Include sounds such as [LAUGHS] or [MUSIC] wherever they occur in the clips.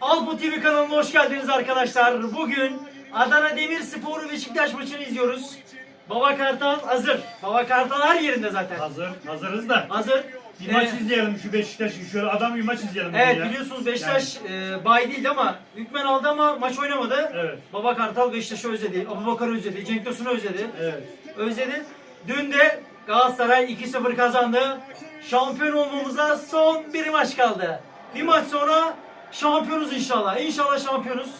Alpo TV kanalına hoş geldiniz arkadaşlar. Bugün Adana Demirspor Beşiktaş maçını izliyoruz. Baba Kartal hazır. Baba Kartal her yerinde zaten. Hazır, hazırız da. Hazır. Bir maç Ee, izleyelim şu Beşiktaş'ın şöyle adam bir maç izleyelim. bugün Evet ya. biliyorsunuz Beşiktaş e, bay değildi ama hükmen aldı ama maç oynamadı. Evet. Baba Kartal Beşiktaş'ı özledi. Abubakar'ı özledi. Cenk Tosun'u özledi. Evet. özledi. Dün de Galatasaray 2-0 kazandı. Şampiyon olmamıza son bir maç kaldı. Bir maç sonra şampiyonuz inşallah. İnşallah şampiyonuz.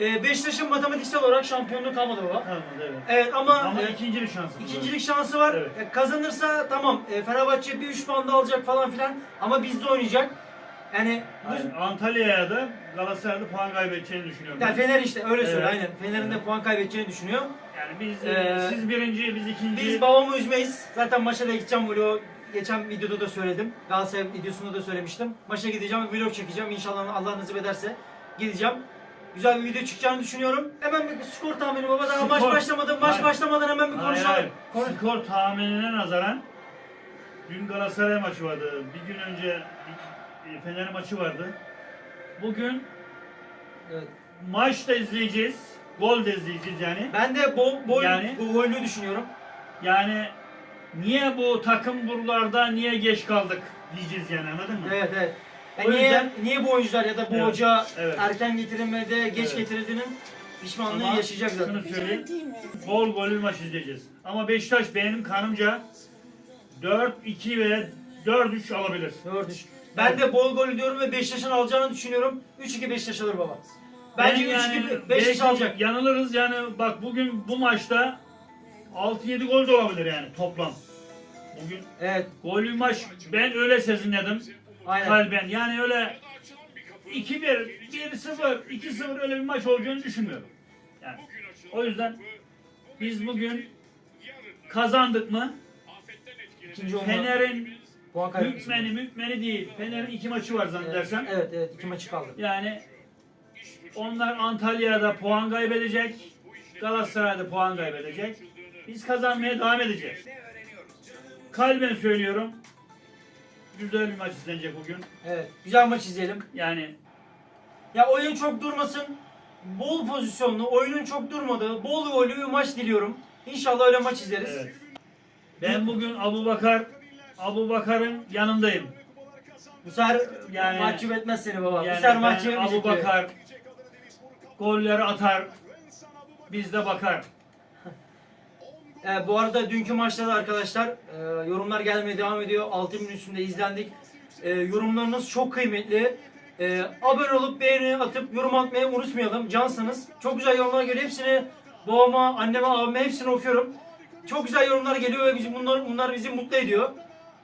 Ee, Beşiktaş'ın matematiksel olarak şampiyonluğu kalmadı baba. Tamam evet. Evet ama, Ama e, ikincilik şansı. ikincilik şansı var. Evet. E, kazanırsa tamam. E, Fenerbahçe bir 3 puan da alacak falan filan. Ama bizde oynayacak. Yani bu- Aynen. Antalya'ya da Galatasaray'da puan kaybedeceğini düşünüyorum. yani Fener işte öyle söyle Evet. aynen. Fener'in de Evet. puan kaybedeceğini düşünüyor. Yani biz Ee, siz birinci, biz ikinci. Biz babamı üzmeyiz. Zaten maça da gideceğim vlog. Geçen videoda da söyledim. Galatasaray videosunda da söylemiştim. Maça gideceğim, vlog çekeceğim. İnşallah Allah nasip ederse gideceğim. Güzel bir video çıkacağını düşünüyorum. Hemen bir skor tahmini baba daha Skor. maç başlamadı. Maç Hayır. başlamadan hemen bir Hayır, konuşalım. hayır. Skor tahminine nazaran dün Galatasaray maçı vardı. Bir gün önce bir Fener maçı vardı. Bugün Evet. maç da izleyeceğiz. Gol de izleyeceğiz yani. Ben de bol bol Yani- bu gollü düşünüyorum. Yani niye bu takım buralarda niye geç kaldık diyeceğiz yani anladın mı? Evet evet. O niye yüzden- niye bu oyuncular ya da bu Evet, hoca evet. erken getirilmede geç Evet. getirildiğinin pişmanlığı Ama yaşayacak zaten. Şunu söyleyeyim. Bol gollü maç izleyeceğiz. Ama Beşiktaş benim kanımca 4-2 ve 4-3 alabilir. Dört üç. Ben de bol gol diyorum ve Beşiktaş'ın alacağını düşünüyorum. 3-2 Beşiktaş alır baba. Bence Ben 3-2 Beşiktaş belki alacak. Yanılırız yani bak bugün bu maçta 6-7 gol de olabilir yani toplam. Bugün Evet, gollü maç ben öyle sezinledim. aynen. Kalben yani öyle 2-1, 1-0, 2-0 öyle bir maç olacağını düşünmüyorum. Yani o yüzden biz bugün kazandık mı İkinci olma Fener'in puan kaybetmesi. mükmeni mükmeni değil. Fener'in iki maçı var zannedersem. evet, evet, iki maçı kaldı. Yani onlar Antalya'da puan kaybedecek. Galatasaray'da puan kaybedecek. Biz kazanmaya devam edeceğiz. Kalben söylüyorum. Güzel bir maç izlenecek bugün. Evet, güzel maç izleyelim. Yani Ya oyun çok durmasın. Bol pozisyonlu, oyunun çok durmadığı, bol gollü bir maç diliyorum. İnşallah öyle maç izleriz. evet. Ben bugün Abu Bakar Abu Bakar'ın yanındayım. Bu sefer Yani- mahcup etmez seni baba. Bu Yani sefer ben mahcup Abu. Bakar golleri atar. Biz de bakar. Ee, bu arada dünkü maçta da arkadaşlar e, yorumlar gelmeye devam ediyor. 6000 üstünde izlendik. E, yorumlarınız çok kıymetli. E, abone olup beğeni atıp yorum atmayı unutmayalım. Cansınız. Çok güzel yorumlar geliyor. Hepsini babama, anneme, abime hepsini okuyorum. Çok güzel yorumlar geliyor ve bizim bunlar, bunlar bizi mutlu ediyor.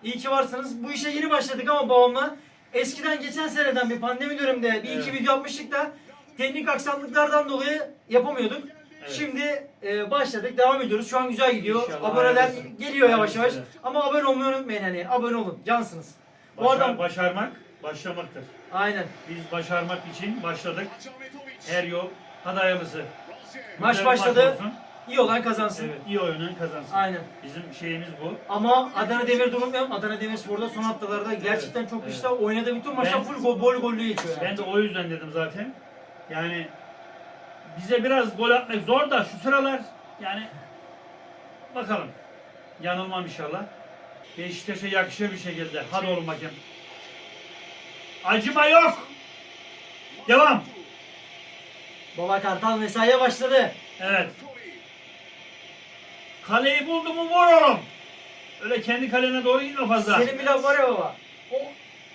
İyi ki varsınız. Bu işe yeni başladık ama babamla. Eskiden geçen seneden bir pandemi döneminde bir iki Evet. video yapmıştık da teknik aksaklıklardan dolayı yapamıyorduk. Evet. Şimdi e, başladık, devam ediyoruz. Şu an güzel gidiyor. İnşallah Aboneler hayırlısı. geliyor yavaş yavaş. Hayırlısı. Ama abone olmayı unutmayın hani. Abone olun. Cansınız. Bu Başar- arada başarmak başlamaktır. aynen. Biz başarmak için başladık. Her yol hadi hayırlısı. Maç başladı. olsun. İyi olan kazansın. Evet, iyi oynayan kazansın. Aynen. Bizim şeyimiz bu. Ama Adana Demir unutmayalım. Adana Demirspor'da son haftalarda gerçekten çok evet. işte oynadığı bütün maçlar Ben- full gol, gol gollü geçiyor yani. Ben de o yüzden dedim zaten. Yani bize biraz gol atmak zor da şu sıralar yani bakalım. Yanılmam inşallah. Beşiktaş'a yakışır bir şekilde. Hadi oğlum bakayım. Acıma yok. Devam. Baba Kartal mesaiye başladı. Evet. Kaleyi buldu mu vur oğlum. Öyle kendi kalene doğru gitme fazla. Senin bir laf var ya baba. O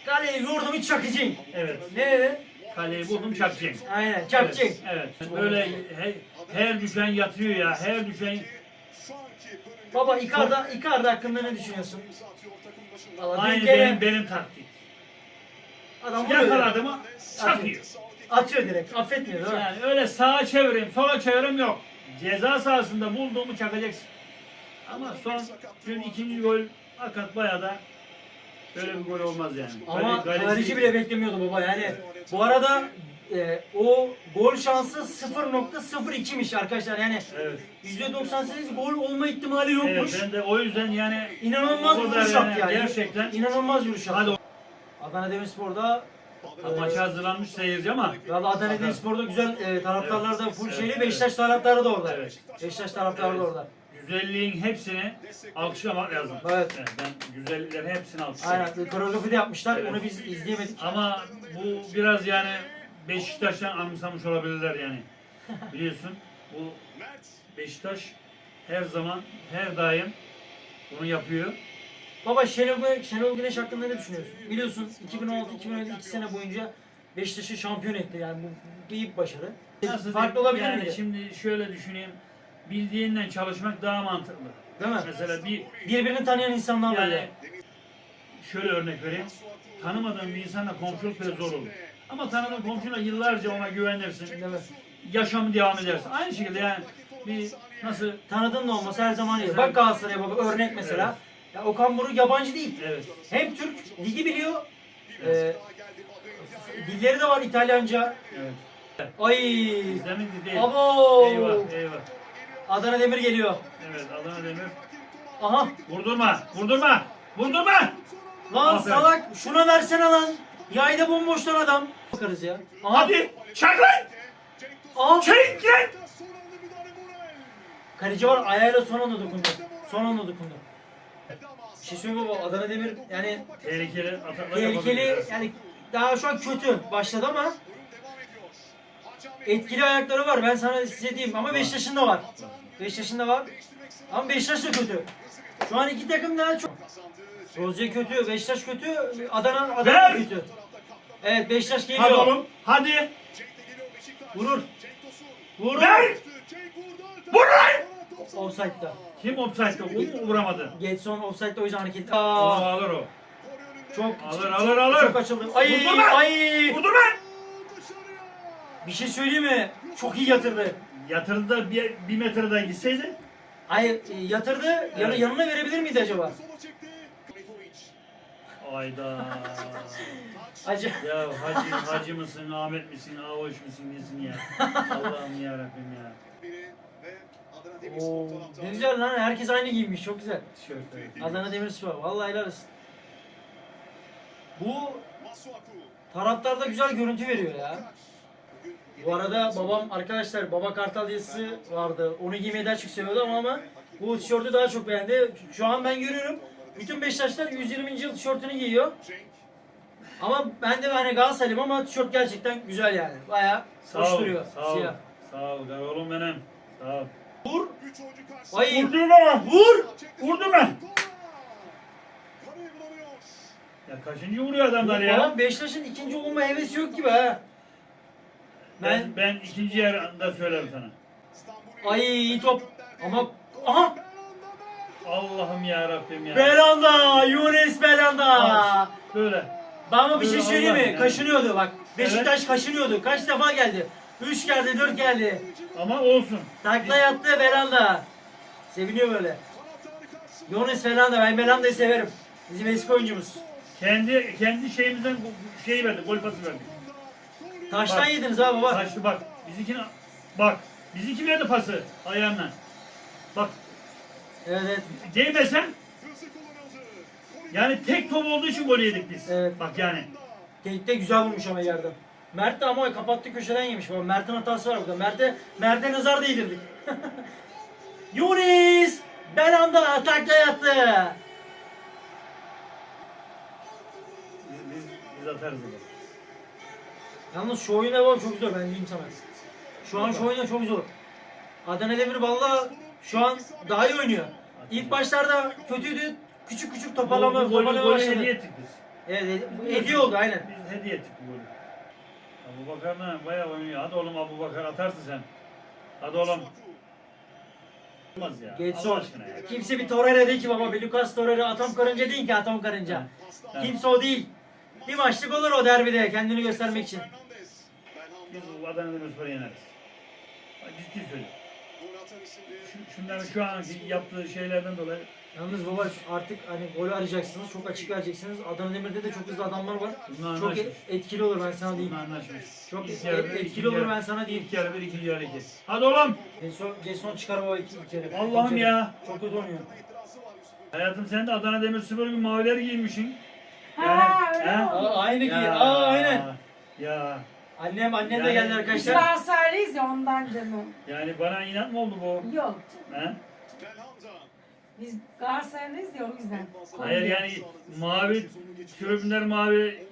kaleyi vurdum hiç çakacaksın. Evet. Ne? Kaleyi buldum çakacaksın. Aynen çakacaksın. Evet. evet. Böyle he- her düşen yatıyor ya. Her düşen Baba Icardi, Icardi hakkında ne düşünüyorsun? Valla aynı gene benim benim taktik. adam vuruyor. Yakaladı mı çakıyor. Atıyor direkt. Affetmiyor değil mi? Yani öyle sağa çevireyim, sola çevireyim yok. Ceza sahasında bulduğumu çakacaksın. Ama son dün ikinci gol fakat bayağı da böyle bir gol olmaz yani. Ama Gale- galesi- kaleci bile beklemiyordu baba yani. Bu arada e, o gol şansı 0.02'miş arkadaşlar yani Evet. %98 gol olma ihtimali yokmuş. Evet ben de o yüzden yani İnanılmaz bir vuruş yaptı yani. Gerçekten. İnanılmaz yürüyüş yaptı. Hadi Adana Demirspor'da Ha, Maça hazırlanmış seyirci ama Valla Adana Demirspor'da güzel e, taraftarlar da full şeyli. Beşiktaş taraftarı da orada. Evet. Beşiktaş taraftarı da orada. Güzelliğin hepsini alkışlamak lazım. Evet. ben güzelliklerin hepsini alkışlıyorum. Aynen. Koreografi de yapmışlar. Evet. Onu biz izleyemedik. Ama bu biraz yani Beşiktaş'tan anımsamış olabilirler yani. Biliyorsun bu Beşiktaş her zaman her daim bunu yapıyor. Baba Şenol, Şenol Güneş hakkında ne düşünüyorsun? Biliyorsun 2016-2017 iki sene boyunca Beşiktaş'ı şampiyon etti. Yani bu bu büyük başarı. Nasıl Farklı olabilir yani miydi? Şimdi şöyle düşüneyim. Bildiğinden çalışmak daha mantıklı. Değil mi? Mesela bir Birbirini tanıyan insanlar var yani ya. şöyle örnek vereyim. Tanımadığın bir insanla komşuluk bile zor olur. Ama tanıdığın komşuna yıllarca ona güvenirsin. Yaşamı devam edersin. Aynı şekilde yani bir nasıl Tanıdığın da olması her zaman iyi. Bak Galatasaray'a baba örnek mesela. Ya Okan Buruk yabancı değil. evet Hem Türk, ligi biliyor. E, dilleri de var İtalyanca. evet. Ay. Bizden değil. Abo. Eyvah eyvah. Adana Demir geliyor. Evet Adana Demir. Aha. Vurdurma, vurdurma, vurdurma. Lan Aferin. salak şuna versene lan. Yayda bomboş lan adam. Bakarız ya. Aha. Hadi çak lan, Aha. çek lan. Kaleci var ayağıyla son anda dokundu. Son anda dokundu. Bir şey söyleyeyim baba Adana Demir yani Tehlikeli ataklar tehlikeli yapabilir. yani daha şu an kötü başladı ama etkili ayakları var ben sana size diyeyim ama 5 yaşında var. 5 yaşında var. Ama Beşiktaş da kötü. Şu an iki takım daha çok. Rozier kötü, Beşiktaş kötü, Adana Adana Ver! kötü. Evet Beşiktaş Hadi geliyor. oğlum, hadi. Vurur. Vurur. Ver. Vur lan. Offside'da. Kim offside'da? O vuramadı? Getson offside'da o yüzden hareket. Aa, alır o. çok Alır, alır, alır. Çok açıldı. Ay Vurdurma. ay. Vurdurma. Bir şey söyleyeyim mi? Çok iyi yatırdı. Yatırdı da bir, bir metre daha gitseydi. Hayır e, yatırdı. Yanı, Evet. yanına verebilir miydi acaba? Ayda. Acı. ya hacı, hacı mısın, Ahmet misin, Avoş musun nesin ya? Allah'ım ya Rabbim ya. Oo, ne güzel lan. Herkes aynı giymiş. Çok güzel. Tişört evet. Adana Demirspor. Vallahi helal olsun. Bu taraftar da güzel görüntü veriyor ya. Bu arada babam arkadaşlar baba kartal yazısı vardı. Onu giymeyi daha çok seviyordu ama, ama bu tişörtü daha çok beğendi. Şu an ben görüyorum. Bütün Beşiktaşlar 120. yıl tişörtünü giyiyor. Ama ben de hani Galatasaraylıyım ama tişört gerçekten güzel yani. Bayağı Sağ hoş ol, duruyor. sağ ol, Siyah. sağ ol, oğlum benim. Sağ ol. Vur. Ay. Vurdun mu? Vur. Vurdu mu? Ya kaçıncı vuruyor adamlar ya? Babam Beşiktaş'ın ikinci olma hevesi yok gibi ha. Ben Ben, ikinci yarıda söylerim sana. ay iyi top ama aha Allah'ım ya Rabbim ya. Belanda Yunus Belanda. Böyle. Ben ama bir şey Böyle söyleyeyim mi? yani. Kaşınıyordu bak. Beşiktaş kaşınıyordu. Kaç defa geldi? Üç geldi, dört geldi. Ama olsun. Takla yattı Belanda. Seviniyor böyle. Yunus Belanda. Ben Belanda'yı severim. Bizim eski oyuncumuz. Kendi kendi şeyimizden bu şeyi verdik, gol pası verdik. Taştan Bak. yediniz ha baba. Kaçtı bak. Bizimkine bak. Bizimki verdi pası ayağına. Bak Evet evet. değmesen yani tek top olduğu için gol yedik biz. Evet. Bak yani. Tekte güzel vurmuş ama yerden. Mert de ama kapattı köşeden yemiş. Baba Mert'in hatası var burada. Mert'e Mert'e nazar değdirdik. [LAUGHS] Yunus Belanda atakta yattı. Biz, biz, biz atarız bunu. Yalnız şu oyuna bak çok zor ben diyeyim sana. Şu an şu oyuna çok zor. Adana Demir valla şu an daha iyi oynuyor. İlk başlarda kötüydü. Küçük küçük toparlama, bu golü, toparlama golü başladı. hediye ettik biz. Evet, hediye oldu aynen. Biz hediye ettik bu golü. Abu Bakar'la bayağı oynuyor. Hadi oğlum Abu Bakar atarsın sen. Hadi oğlum. Olmaz ya. Allah Getson. aşkına ya. Kimse bir Torreira değil ki baba. Bir Lucas Torreira atom karınca değil ki atom karınca. Evet. Kimse o değil. Bir maçlık olur o derbide kendini göstermek için. Adana Demirspor'u yeneriz. Ciddi söylüyorum. Şu, şunların şu anki yaptığı şeylerden dolayı Yalnız baba artık hani golü arayacaksınız. Çok açık vereceksiniz. Adana Demir'de de çok hızlı adamlar var. bunlar Çok anlaşmış. etkili olur ben sana diyeyim. Bunlar anlaşmış. Çok İlk e- yarı bir, etkili ikinci olur yarı- ben sana diyeyim. İlk yarı bir, ikinci yarı iki. Hadi oğlum. Jason, Jason çıkar baba iki, iki kere. Allah'ım İki kere. ya. Çok kötü oynuyor. Hayatım sen de Adana Demirspor gibi maviler giymişsin. Yani, Ha, öyle he? oldu. Aa, aynı ki. Aa aynen. Ya Annem annem de Yani- geldi Biz arkadaşlar. Galatasaraylıyız ya ondan canım. yani bana inat mı oldu bu? Yok. He? Biz Galatasaraylıyız ya o yüzden. Hayır yani mavi tribünler mavi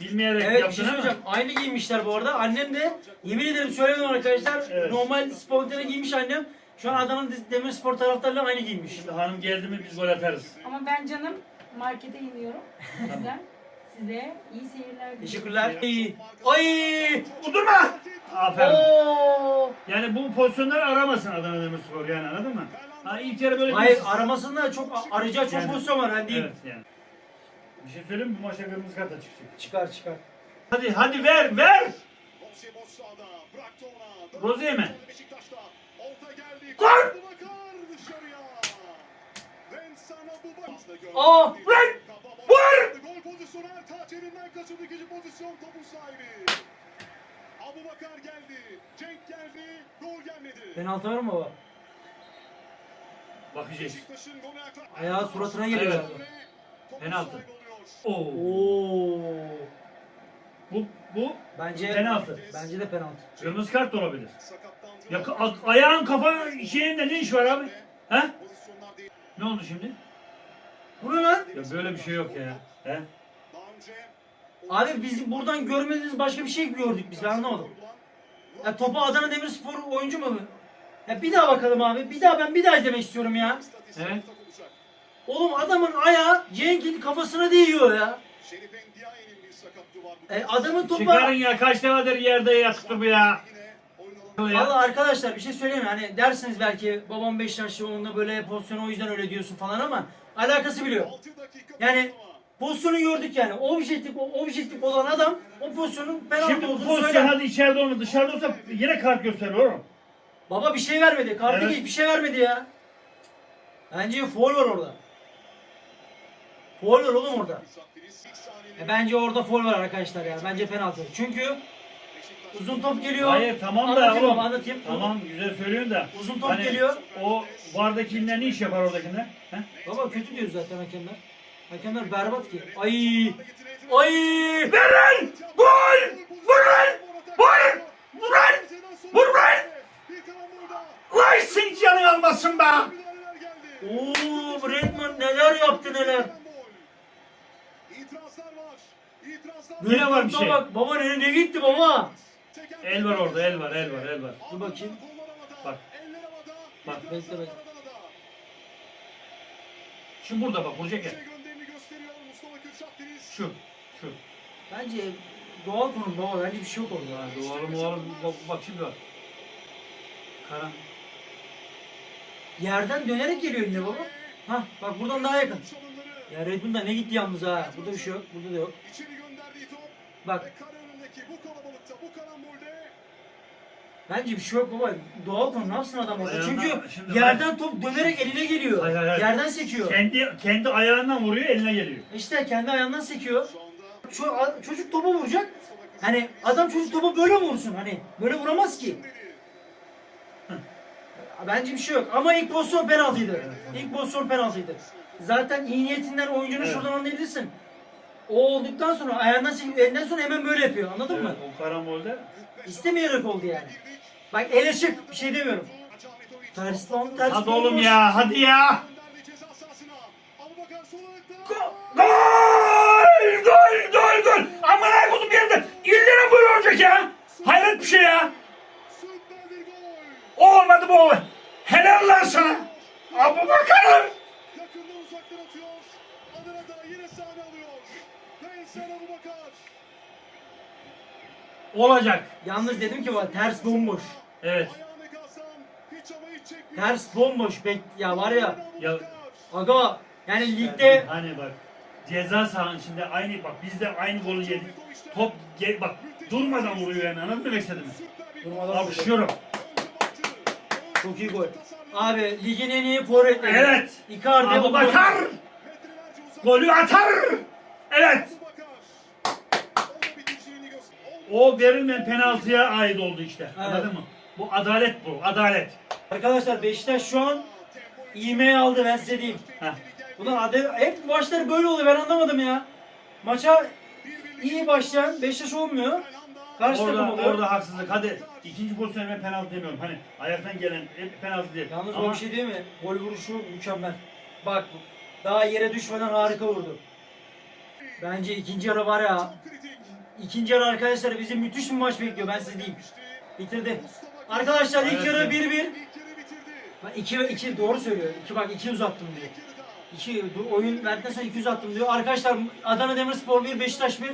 bilmeyerek Evet bir şey yaptın ama. söyleyeceğim. Aynı giymişler bu arada. Annem de yemin ederim söylemedim arkadaşlar. Evet. Normal spontane giymiş annem. Şu an Adana Demirspor taraftarıyla aynı giymiş. Şimdi hanım geldi mi biz gol atarız. Ama ben canım markete iniyorum. O yüzden size iyi seyirler diliyorum. Teşekkürler. Ay! Ay! Udurma! Aferin. Oo! Yani bu pozisyonları aramasın Adana Demirspor yani anladın mı? Ha ilk yarı böyle Hayır aramasında çok arayacağı çok Yani- pozisyon var diyeyim. Evet yani. Bir şey söyleyeyim mi? Bu maçta kırmızı kart da çıkacak. Çıkar çıkar. Hadi hadi ver ver. Rozi'ye mi? Gol! Aa! Lan! Vur! Ertaç elinden kaçırdı ikinci pozisyon topun sahibi. Abubakar geldi. Cenk geldi. Gol gelmedi. Penaltı var mı baba? Bakacağız. Beşiktaş'ın golü Ayağı suratına geliyor. Evet. Penaltı. sahibi oluyor. Oo. Oo! Bu bu Bence Penaltı. Bence de penaltı. kırmızı kart da olabilir. Sakatlandı. Ya a- ayağın kafa şeyinde ne iş var abi? He? Pozisyonlar değil. Ne oldu şimdi? Bu ne lan? Ya böyle bir şey yok ya. He? Abi biz buradan görmediğimiz başka bir şey gördük biz ben anlamadım. Ya topu Adana Demirspor oyuncu mu? Ya bir daha bakalım abi. Bir daha ben bir daha izlemek istiyorum ya. Evet. Oğlum adamın ayağı Cenk'in kafasına değiyor ya. E, adamın topu... Çıkarın ya kaç defadır yerde yattı bu ya. Valla arkadaşlar bir şey söyleyeyim? Hani dersiniz belki babam Beşiktaşlı onunla böyle pozisyonu o yüzden öyle diyorsun falan ama alakası biliyor. 6 dakika Yani. Pozisyonu gördük yani. Objektif, objektif olan adam o pozisyonun penaltı Şimdi bu olduğunu pozisyon söyler. hadi içeride olma dışarıda olsa yine kart gösterir oğlum. Baba bir şey vermedi. Kartı Evet. hiçbir şey vermedi ya. Bence foul var orada. Foul var oğlum orada. E bence orada foul var arkadaşlar ya. Bence penaltı. Çünkü uzun top geliyor. Hayır tamam da Anlatayım oğlum. baba, anlatayım. Tamam güzel söylüyorsun da. Uzun top Hani geliyor. O vardakinden ne iş yapar oradakinden? He? Baba kötü diyor zaten hakemler. Hakemler berbat ki. Ay! Ay! Ver lan! Gol! Vur lan! Vur! Vur lan! Vur lan! Bir karambolda Lan sen canın almasın be! Oo, Redmond neler yaptı neler. İtirazlar var. Bir şey. Bak baba ne, ne gitti baba? El var orada el var el var el var. Dur bakayım. Bak. Bak, bekle, bekle. Şu burada bak vuracak ya. Şu. Şu. Bence doğal konum baba. Bence bir şey yok orada. Ha, Oğlum oğlum bak, bak şimdi bak. Karan. Yerden dönerek geliyor yine baba. Hah bak buradan daha yakın. Ya Redmond da ne gitti yalnız ha. Burada bir şey yok. Burada da yok. içeri gönderdiği top. Bak Ve önündeki bu bence bir şey yok baba. Doğal konu ne yapsın adam orada? Ayağına- Çünkü şimdi yerden top dönerek eline geliyor. Hayır, hayır, hayır. Yerden sekiyor. Kendi kendi ayağından vuruyor eline geliyor. İşte kendi ayağından sekiyor. a- çocuk topa vuracak. Hani adam çocuk topa böyle mi vursun? Hani böyle vuramaz ki. Bence bir şey yok. Ama ilk pozisyon penaltıydı. İlk pozisyon penaltıydı. Zaten iyi niyetinden oyuncunu Evet. şuradan anlayabilirsin. O olduktan sonra ayağından sekip elinden sonra hemen böyle yapıyor. Anladın Evet, mı? o karambolde. İstemeyerek oldu yani. Bak ele çık. Bir şey demiyorum. Ters lan ters. Hadi oğlum olmuş. ya hadi ya. ayakta. Gol! Gol! Gol! Gol! Aman ay kodum bir yerde. İllere böyle olacak ya. Hayret bir şey ya. Gol. Olmadı bu. Helal lan sana. Abu Bakar'ım. Yakından uzaktan atıyor. Adana'da yine sahne alıyor. Olacak. Yalnız dedim ki bak ters bomboş. Evet. Ters bomboş. Bek ya var ya. Ya Aga yani ligde hani bak ceza sahanın içinde aynı bak biz de aynı golü yedik. Top gel bak durmadan vuruyor yani anladın mı demek istediğimi? Durmadan Alkışlıyorum. çok iyi gol. Abi ligin en iyi forvetleri. Evet. Icardi Abu Bakar golü atar. Evet. O verilmeyen penaltıya ait oldu işte. Anladın mı? Bu adalet bu. Adalet. Arkadaşlar Beşiktaş şu an ivmeyi aldı ben size diyeyim. Heh. Ulan adı, hep maçları böyle oluyor ben anlamadım ya. Maça iyi başlayan Beşiktaş olmuyor. Karşı takım Orada, oluyor. orada haksızlık. Hadi ikinci pozisyon ben penaltı demiyorum. Hani ayaktan gelen hep penaltı değil. Yalnız Ama o bir şey değil mi? Gol vuruşu mükemmel. Bak daha yere düşmeden harika vurdu. Bence ikinci yarı var ya. İkinci yarı arkadaşlar bizi müthiş bir maç bekliyor ben size diyeyim. Bitirdi. Arkadaşlar ilk yarı evet. 1-1. İlk yarı bitirdi. Bak 2 2 doğru söylüyor. 2 bak 2 uzattım diyor. 2 oyun verdikten sonra 2 uzattım diyor. Arkadaşlar Adana Demirspor 1 Beşiktaş 1.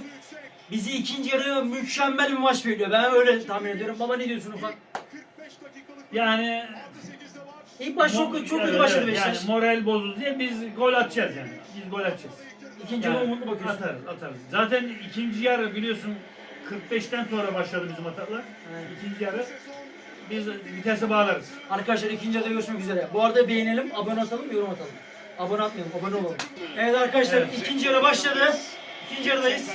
Bizi ikinci yarı mükemmel bir maç bekliyor. Ben öyle tahmin ediyorum. Baba ne diyorsun ufak? 45 dakikalık yani artı 8'de var. İlk baş çok çok kötü başladı. Beşiktaş. Yani moral bozuldu diye biz gol atacağız yani. Biz gol atacağız. İkinci yarı umutlu bakıyorsun. Atarız, atarız. Zaten ikinci yarı biliyorsun 45'ten sonra başladı bizim ataklar. Evet. İkinci yarı biz vitese bağlarız. Arkadaşlar ikinci yarıda görüşmek üzere. Bu arada beğenelim, abone atalım, yorum atalım. Abone atmayalım, abone olalım. Evet arkadaşlar Evet. ikinci yarı başladı. İkinci yarıdayız.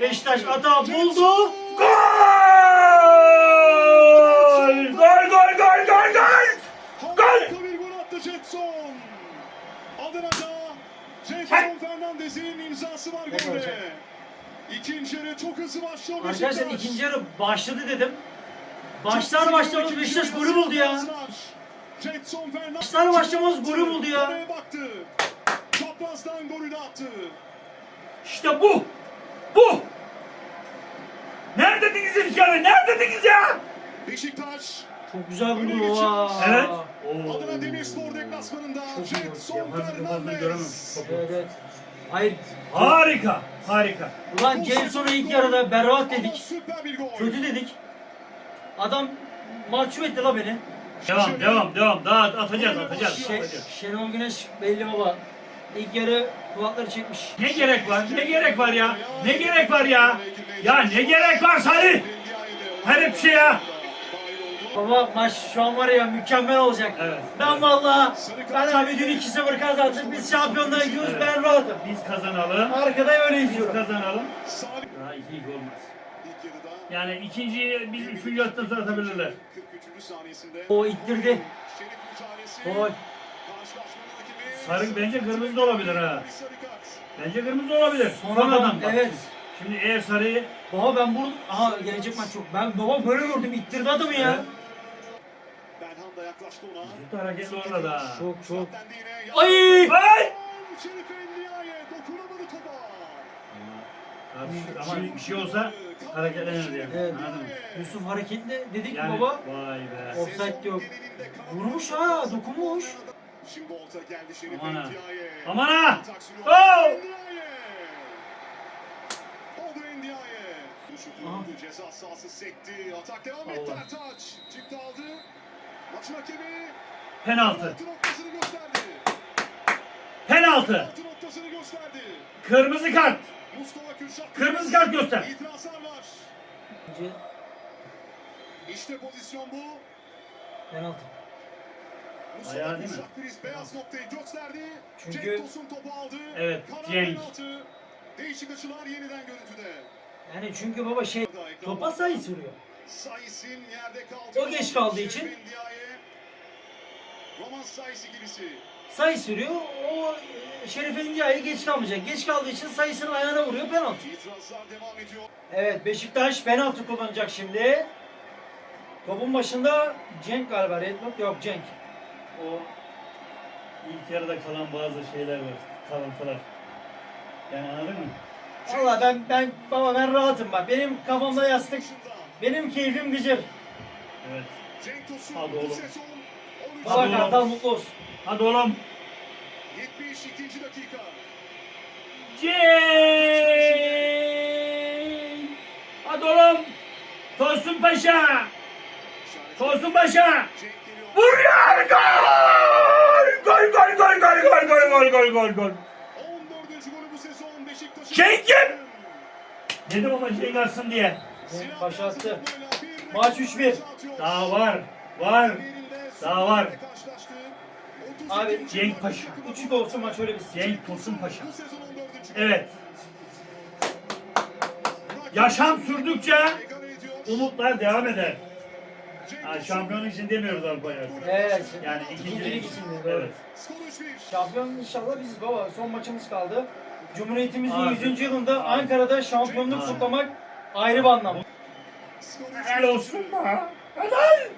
Beşiktaş atağı buldu. Gol! Gol gol gol gol gol! Gol attı Jetson Fernandes'in imzası var golde. İkinci yarı çok hızlı başlıyor Arkadaşlar Beşiktaş. ikinci yarı başladı dedim. Başlar başlamaz Beşiktaş golü buldu ya. Jetson Fernandes. Başlar başlamaz golü buldu ya. Baktı. Çaprazdan golü de attı. İşte bu! Bu! Neredediniz ilk yarı? Neredediniz ya? Beşiktaş Çok güzel vurdu o. Evet. Adana Demirspor deplasmanında Çok iyi. Jetson. Fernandes. Evet evet. Hayır. Harika, harika. Ulan Jenson'a ilk yarıda berbat Ama dedik. Süper bir gol. Kötü dedik. Adam mahcup etti la beni. Devam, devam, devam. Daha atacağız, atacağız, Şey, atacağız. Şenol Güneş belli baba. İlk yarı kulakları çekmiş. Ne gerek var? Ne gerek var ya? Ne gerek var ya? Ya ne gerek var Salih? Her bir şey ya. Baba maç şu an var ya mükemmel olacak. Evet. Ben valla ben abi dün 2-0 kazandık. Biz şampiyonluğa gidiyoruz. Evet. Ben rahatım. Biz kazanalım. Arkada öyle Biz izliyorum. kazanalım. Salih Daha iki ilk olmaz. Yani ikinciyi biz üçüncü attan sonra atabilirler. 43. saniyesinde O ittirdi. Gol. Karşılaşmanın rakibi Sarı bence kırmızı da olabilir ha. Bence kırmızı olabilir. Sonradan bak. evet. Şimdi eğer sarıyı Baba ben burada aha gelecek maç çok. Ben baba böyle gördüm ittirdi adamı ya. Evet. Belhanda yaklaştı ona. Hareketli orada da. Çok çok. Ay! Ay! Şerif Endiaye dokunamadı topa. Ama bir şey olsa hareketlenir yani. Evet. Anladın mı? Yusuf hareketli dedik Yani baba. vay be. Offside yok. Vurmuş ha, dokunmuş. Şimdi orta geldi Şerif Aman ha. Aman ha! Oh! Aha. ceza sahası sekti. Atak devam etti. Ertaç. Çıktı aldı. Penaltı. Altı noktasını gösterdi. Penaltı. Altı noktasını gösterdi. Kırmızı kart. Mustafa Kürşat. Kırmızı kart göster. İtirazlar var. Bence İşte pozisyon bu. penaltı. Mustafa Ayağı değil mi? Kürşat beyaz noktayı gösterdi. Çünkü- Cenk Tosun topu aldı. Evet, Karar Cenk. penaltı. Değişik açılar yeniden görüntüde. Yani çünkü baba şey topa sayı sürüyor. Sais'in yerde kaldı. O geç kaldığı için-. Roman Sais ikilisi. Sayı sürüyor. O e, Şerif Endia'ya geç kalmayacak. Geç kaldığı için sayısının ayağına vuruyor penaltı. İtirazlar devam ediyor. Evet Beşiktaş penaltı kullanacak şimdi. Topun başında Cenk galiba Redmond yok Cenk. O ilk yarıda kalan bazı şeyler var. Kalıntılar. Yani anladın mı? Valla ben ben baba ben rahatım bak. Benim kafamda yastık. Benim keyfim gıcır. Evet. Cenk Tosun Hadi bu oğlum. sezon 13. Baba Hadi oğlum. Kartal mutlu olsun. Hadi oğlum. 72. dakika. Cenk! Hadi oğlum. Tosun Paşa. Tosun Paşa. Cenk geliyor. Vur ya! Gol! Gol gol gol gol gol gol gol gol gol gol. 14. golü bu sezon Beşiktaş'ın. Cenk'im! Dedim ama Cenk atsın diye. Cenk Paşa attı. Bir Maç 3-1. Daha var. Var. Daha var. Abi, Cenk Paşa. 3 olsun maç öyle bitsin. Cenk Tosun Paşa. Bu sezon 14. Evet. Yaşam sürdükçe umutlar devam eder. Ha, şampiyonluk için demiyoruz Avrupa'ya. Evet. Yani İkincilik ikincilik için de, Evet. Şampiyon inşallah biziz baba. Son maçımız kaldı. Cumhuriyetimizin Abi. 100. yılında Ankara'da şampiyonluk kutlamak ayrı bir anlam. Helal olsun be. Helal.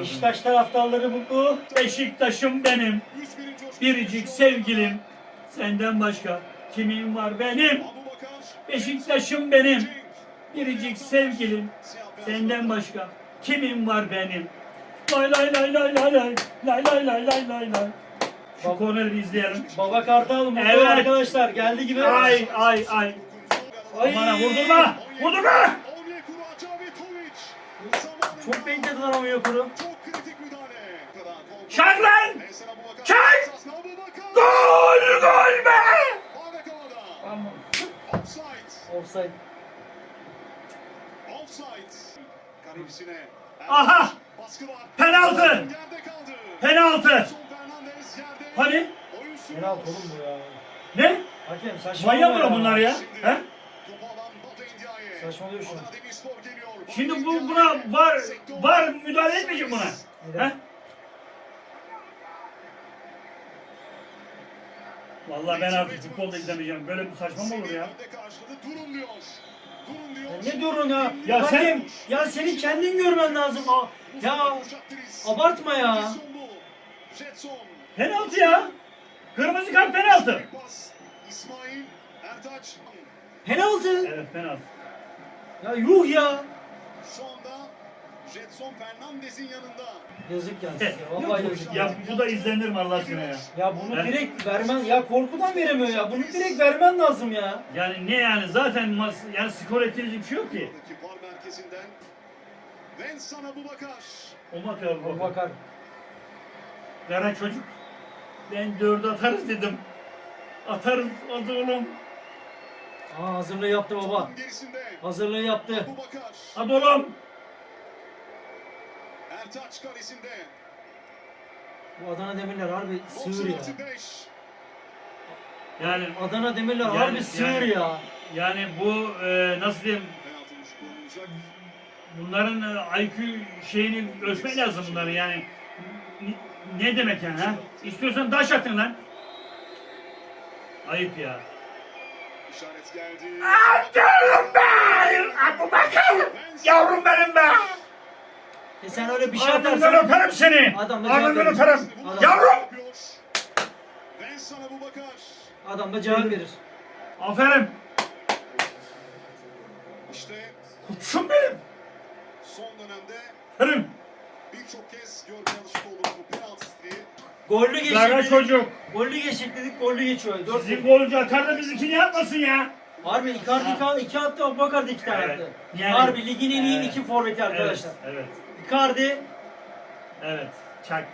Beşiktaş taraftarları mutlu. Beşiktaş'ım benim. 101. coşku. Biricik sevgilim. Senden başka kimin var benim? Beşiktaş'ım benim. Biricik sevgilim. Senden başka kimin var benim? Lay lay lay lay lay lay lay lay lay lay lay lay. Şu korneri bir izleyelim. Baba Kartal mutlu Evet. arkadaşlar geldi gibi. Ay ay ay. Ay. Aman ha vurdurma. Vurdurma. Onyekuru. Zamanında Çok beklediler ama Yokuru. Çok kritik müdahale. Çak lan. Çak! Gol gol be. Tamam. Offside. Offside. Aha! Baskı var. Penaltı! Yerde kaldı. Penaltı. Hani? Penaltı oğlum bu ya. Ne? Hakem saçmalama Manyak mı bunlar ya? He? Saçmalıyor şu an. Şimdi bu buna var var müdahale etmeyecek buna. Neden? He? Vallahi ben artık futbolda izlemeyeceğim. Böyle bir saçma mı olur ya? Ya ne durun ya? Ya Hakem, sen- ya senin kendin görmen lazım. Aa, ya abartma ya. Jetson. Penaltı ya. Kırmızı kart penaltı. İsmail Ertaç. Penaltı. Evet penaltı. Ya yuh ya. Şu anda Jetson Fernandez'in yanında. Yazık ya size. Vallahi yazık. Ya bu da izlenir mi Allah aşkına ya? Ya bunu He? direkt vermen ya korkudan veremiyor ya. Bunu direkt vermen lazım ya. Yani ne yani zaten mas yani skor etkileyici bir şey yok ki. Buradaki var merkezinden. Vensan Abubakar. O mu atıyor Bak bu? bakar. Kara çocuk. Ben dördü atarız dedim. Atarız hadi oğlum. Aa hazırlığı yaptı baba. Hazırlığı yaptı. Hadi oğlum. Ertaç kalesinde. Bu Adana Demirler harbi sığır ya. 95. Yani Adana Demirler Yani- harbi sığır yani- ya. yani bu e, nasıl diyeyim bunların e, IQ şeyini ölçmek lazım bunların yani. Ne, demek yani ha? İstiyorsan taş atın lan. Ayıp ya. İşaret geldi. Be! Abubakar! Yavrum benim be! E sen öyle bir şey Alnından atarsan. öperim seni! Adam da cevap Alnından verir. öperim! Adam- Yavrum! Yapıyor. Vensan Abubakar. Adam da cevap verir. Aferin! İşte Kutsun benim! son dönemde Aferin! Birçok kez görmeye alışık olduğumuz bu penaltı stili. Gollü geçtik Kara dedik. çocuk! Gollü geçtik dedik. Gollü geçiyor. Dört Sizin golcü atar da bizimkini yapmasın ya! Harbi Icardi iki, iki attı, Abubakar da iki tane Evet. attı. Yani- Harbi ligin en iyi Evet. iki forveti arkadaşlar. Evet, evet, Icardi, evet. Çak.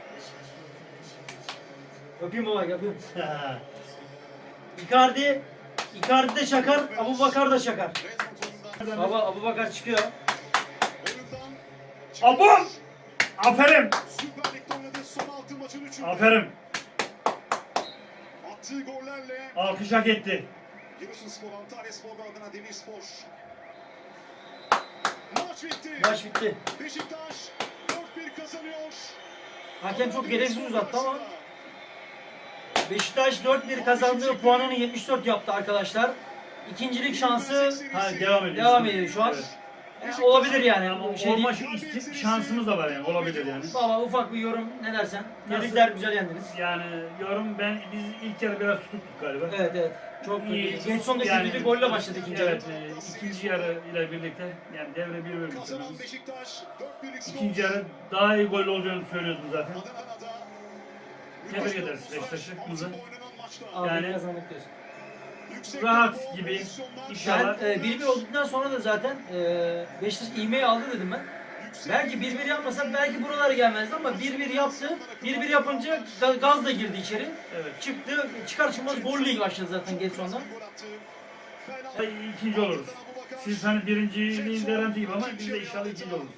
öpeyim baba öpeyim. [LAUGHS] Icardi, Icardi de çakar, Abubakar da çakar. Redmond oyundan. Baba Abubakar çıkıyor. Oyundan. Abum! Aferin! Aferin! Attığı gollerle Alkış hak etti. Giresunspor, Antalyaspor ve Adana Demirspor. Maç bitti. Maç bitti. Beşiktaş 4-1 kazanıyor. Hakem çok gereksiz uzattı ama. Beşiktaş 4-1 kazandığı puanını 74 yaptı arkadaşlar. İkincilik şansı Ha devam ediyor. devam ediyor şu an. Evet. E, olabilir yani. Ama şey olma değil. şu isti- şansımız da var yani olabilir yani. Baba ufak bir yorum ne dersen. Nasıl? Tebrikler güzel yendiniz. Yani yorum ben biz ilk yarı biraz tutuktuk galiba. Evet evet. Çok İyi. kötü. Getson da Yani- kötü golle başladı ikinci Evet, yarı. e, ikinci yarı ile birlikte yani devre bir bölüm Kazanan. Beşiktaş 4-1'lik skor. İkinci yarı daha iyi gol olacağını söylüyordum zaten. Adana'da Tebrik ederiz bir Beşiktaş'ı, oynanan maçta. Abi Yani- kazandık diyorsun. Rahat gibi. İnşallah. Ben e, 1-1 olduktan sonra da zaten e, Beşiktaş ivmeyi aldı dedim ben. Belki 1-1 yapmasa belki buralara gelmezdi ama 1-1 yaptı. 1-1 yapınca ga- gaz da girdi içeri. Evet. Çıktı. Çıkar çıkmaz gol ligi başladı zaten Getson'dan. attı. Ay, İkinci oluruz. Siz hani birinciliğin garanti gibi ama biz de inşallah ikinci oluruz.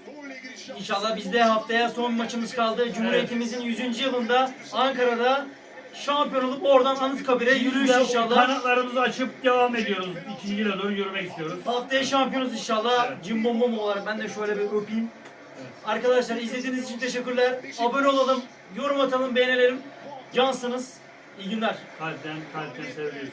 İnşallah biz de haftaya son maçımız kaldı. Cumhuriyetimizin 100. yılında Ankara'da şampiyon olup oradan Anıtkabir'e yürüyüş inşallah. Kanatlarımızı açıp devam ediyoruz. İkinciyle doğru yürümek istiyoruz. Haftaya şampiyonuz inşallah. Evet. Bom olarak ben de şöyle bir öpeyim. Arkadaşlar izlediğiniz için teşekkürler. Abone olalım, yorum atalım, beğenelim. Cansınız. İyi günler. Kalpten kalpten seviyorsunuz.